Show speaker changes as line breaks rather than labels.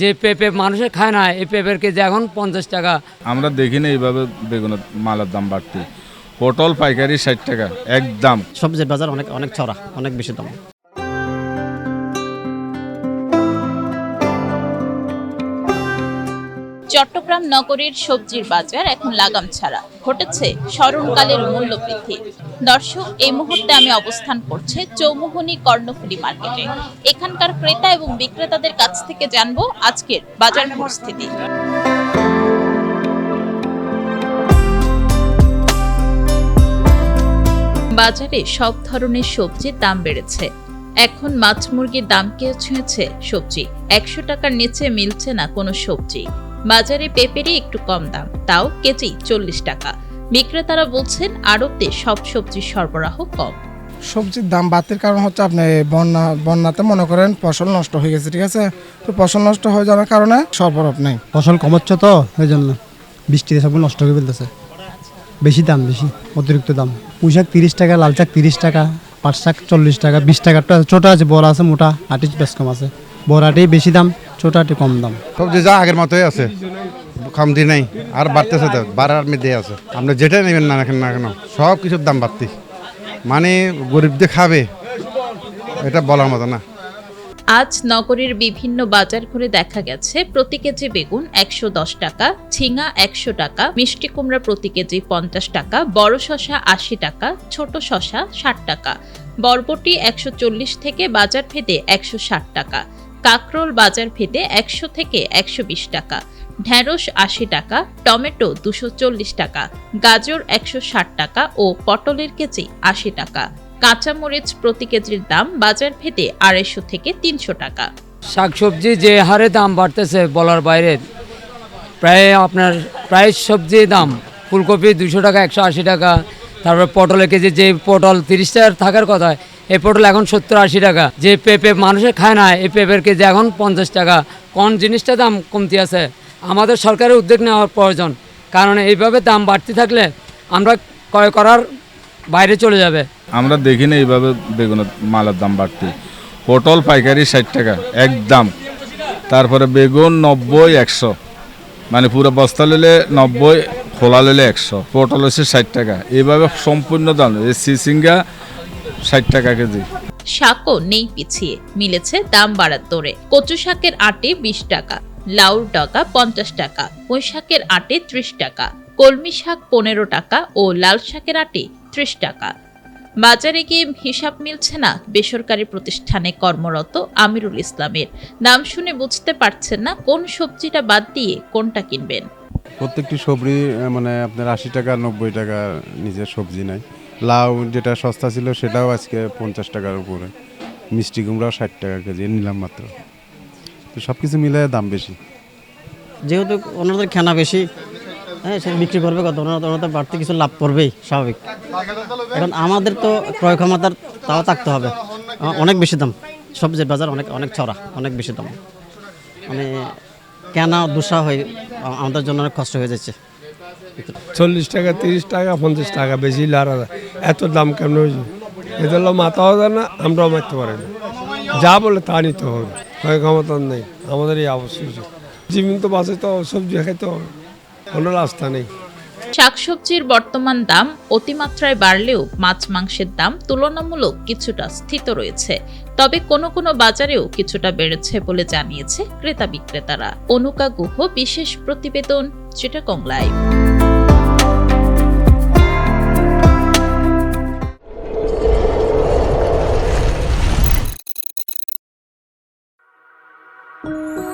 যে পেঁপে মানুষে খায় না এই পেঁপের কেজি এখন পঞ্চাশ টাকা।
আমরা দেখি না এইভাবে বেগুনের মালের দাম বাড়তে। পটল পাইকারি ষাট টাকা একদম।
সবজির বাজার অনেক অনেক ছড়া অনেক বেশি দাম।
চট্টগ্রাম নগরীর সবজির বাজার এখন লাগাম ছাড়া। ঘটেছে স্মরণকালের মূল্য বৃদ্ধি দর্শক, এই মুহূর্তে আমি অবস্থান করছি চৌমুহনী কর্ণফুলি মার্কেটে। এখানকার ক্রেতা এবং বিক্রেতাদের কাছ থেকে জানব আজকের বাজার পরিস্থিতি। বাজারে সব ধরনের সবজির দাম বেড়েছে। এখন মাছ মুরগির দাম কে ছুঁয়েছে সবজি। একশো টাকার নিচে মিলছে না কোনো সবজি। বাজারে পেঁপেরই একটু কম দাম তাও কেজি চল্লিশ টাকা। বিক্রেতারা বলছেন আড়তে সব সবজির সরবরাহ কম।
সবজির দাম বাড়তির কারণ হচ্ছে আপনি বন্যা বন্যাতে মনে করেন ফসল নষ্ট হয়ে গেছে ঠিক আছে? তো ফসল নষ্ট হয়ে যাওয়ার কারণে সরবরাহ নেই।
ফসল কমাচ্ছে তো এই জন্য বৃষ্টিতে সবগুলো নষ্ট হয়ে ফেলতেছে। বেশি দাম বেশি অতিরিক্ত দাম। পুঁই শাক তিরিশ টাকা লাল শাক তিরিশ টাকা পাট শাক চল্লিশ টাকা বিশ টাকাটা ছোটো আছে বড় আছে মোটা আটি বেশ কম আছে। বড় আটি বেশি দাম। ছোট আটি কম দাম।
সবজি যা আগের মতোই আছে কমতি নাই আর বাড়তেছে তো বাড়ার মধ্যে আছে। আপনি যেটা নেবেন না কেন না কেন সব কিছুর দাম বাড়তি। মানে গরিবদের খাবে এটা বলার মতো না।
আজ নগরীর বিভিন্ন বাজার ঘুরে দেখা গেছে প্রতি কেজি বেগুন একশো দশ টাকা ঝিঙা একশো টাকা মিষ্টি কুমড়া প্রতি কেজি পঞ্চাশ টাকা বড় শশা আশি টাকা ছোট শশা ষাট টাকা বরবটি একশো চল্লিশ থেকে বাজার ভেদে একশো ষাট টাকা। কাকরোল বাজার ভেদে একশো থেকে একশো বিশ টাকা, ঢ্যাঁড়স আশি টাকা, টমেটো দুশো চল্লিশ টাকা, গাজর একশো ষাট টাকা ও পটলের কেজি আশি টাকা। কাঁচামরিচ প্রতি কেজির দাম বাজার ভেদে আড়াইশো থেকে তিনশো টাকা।
শাকসবজি যে হারে দাম বাড়তেছে বলার বাইরে, প্রায় আপনার প্রায় সবজি দাম, ফুলকপি দুশো টাকা, একশো আশি টাকা তারপরে পটলের কেজি, যে পটল তিরিশ টাকার থাকার কথা, এই পটল এখন সত্তর আশি টাকা। যে পেঁপে মানুষে খায় না, এই পেঁপের কেজি এখন পঞ্চাশ টাকা। কোন জিনিসটা দাম কমতি আছে? আমাদের সরকারের উদ্যোগ নেওয়ার প্রয়োজন। কারণ এইভাবে দাম বাড়তি থাকলে আমরা ক্রয় করার বাইরে চলে যাবে।
আমরা দেখি না এইভাবে বেগুনের মালের দাম বাড়তি। পটল পাইকারি ষাট টাকা, একদম। তারপরে বেগুন নব্বই, একশো। মানে পুরো বস্তা নিলে নব্বই খোলা নিলে একশো, পটল হচ্ছে ষাট টাকা। এইভাবে সম্পূর্ণ দাম, এই সিসিঙ্গা ষাট টাকা কেজি।
শাকও নেই পিছিয়ে, মিলেছে দাম বাড়ার দরে। কচু শাকের আটে বিশ টাকা লাউর ডগা পঞ্চাশ টাকা, পুঁই শাকের আটে ত্রিশ টাকা, কলমি শাক পনেরো টাকা ও লাল শাকের আটে ত্রিশ টাকা। বাজারে গিয়ে হিসাব মিলছে না বেসরকারি প্রতিষ্ঠানে কর্মরত আমিরুল ইসলামের। নাম শুনে বুঝতে পারছেন না কোন সবজিটা বাদ দিয়ে কোনটা কিনবেন।
প্রত্যেকটি সবজি মানে আপনার আশি টাকা, নব্বই টাকা নিজের সবজি নাই লাউ যেটা সস্তা ছিল সেটাও আজকে পঞ্চাশ টাকার উপরে। মিষ্টি কুমড়াও ষাট টাকা কেজি নিলাম মাত্র। তো সব কিছু মিলে দাম বেশি।
যেহেতু ওনাদের খানা বেশি হ্যাঁ সে বিক্রি করবে কত? ওনারা ওনারা বাড়তি কিছু লাভ করবেই, স্বাভাবিক। এখন আমাদের তো ক্রয় ক্ষমতার তাও থাকতে হবে। অনেক বেশি দাম। সবজির বাজার অনেক অনেক ছড়া অনেক বেশি দাম। মানে কেনা দুসা হয়ে, আমাদের জন্য অনেক কষ্ট হয়ে যাচ্ছে?
চল্লিশ টাকা, তিরিশ টাকা, পঞ্চাশ টাকা বেশি লারা এত দাম কেমন হয়েছে? এদের মাথাও যায় না, আমরাও মারতে পারি না। যা বলে তা নিতে হবে হয় ক্ষমতার নেই। আমাদের এই অবশ্যই জীবন তো বাঁচে তো, সবজি খাইতে হবে। কোনো রাস্তা নেই।
শাকসবজির বর্তমান দাম অতিমাত্রায় বাড়লেও মাছ মাংসের দাম তুলনামূলক কিছুটা স্থিত রয়েছে। তবে কোনো কোনো বাজারেও কিছুটা বেড়েছে বলে জানিয়েছে ক্রেতা বিক্রেতারা। অনুকা গুহ, বিশেষ প্রতিবেদন সেটা লাইভ। thank you